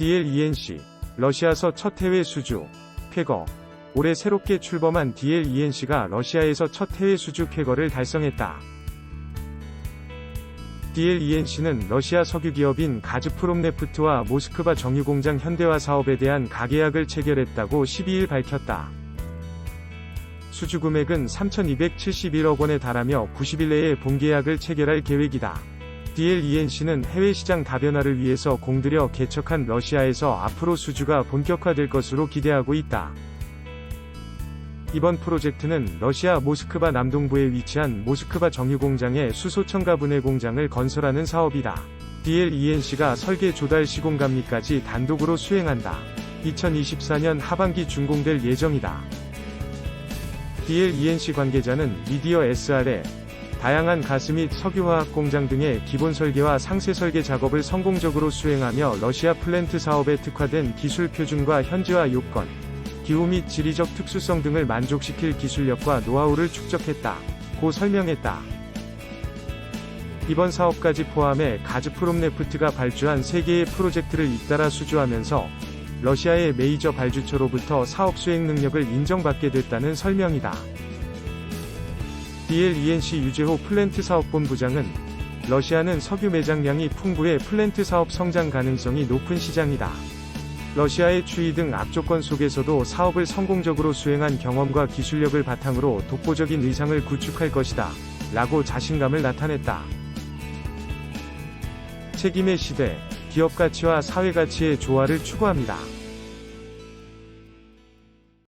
DLENC, 러시아서 첫 해외 수주, 쾌거. 올해 새롭게 출범한 DLENC가 러시아에서 첫 해외 수주 쾌거를 달성했다. DLENC는 러시아 석유 기업인 가즈프롬네프트와 모스크바 정유공장 현대화 사업에 대한 가계약을 체결했다고 12일 밝혔다. 수주 금액은 3,271억 원에 달하며 90일 내에 본계약을 체결할 계획이다. DLENC는 해외 시장 다변화를 위해서 공들여 개척한 러시아에서 앞으로 수주가 본격화될 것으로 기대하고 있다. 이번 프로젝트는 러시아 모스크바 남동부에 위치한 모스크바 정유공장의 수소 첨가 분해 공장을 건설하는 사업이다. DLENC가 설계 조달 시공 감리까지 단독으로 수행한다. 2024년 하반기 준공될 예정이다. DLENC 관계자는 미디어 SR에 다양한 가스 및 석유화학 공장 등의 기본 설계와 상세 설계 작업을 성공적으로 수행하며 러시아 플랜트 사업에 특화된 기술 표준과 현지화 요건, 기후 및 지리적 특수성 등을 만족시킬 기술력과 노하우를 축적했다. 고 설명했다. 이번 사업까지 포함해 가즈프롬네프트가 발주한 3개의 프로젝트를 잇따라 수주하면서 러시아의 메이저 발주처로부터 사업 수행 능력을 인정받게 됐다는 설명이다. DLENC 유재호 플랜트 사업본부장은 러시아는 석유 매장량이 풍부해 플랜트 사업 성장 가능성이 높은 시장이다. 러시아의 추이 등 악조건 속에서도 사업을 성공적으로 수행한 경험과 기술력을 바탕으로 독보적인 의상을 구축할 것이다. 라고 자신감을 나타냈다. 책임의 시대, 기업 가치와 사회 가치의 조화를 추구합니다.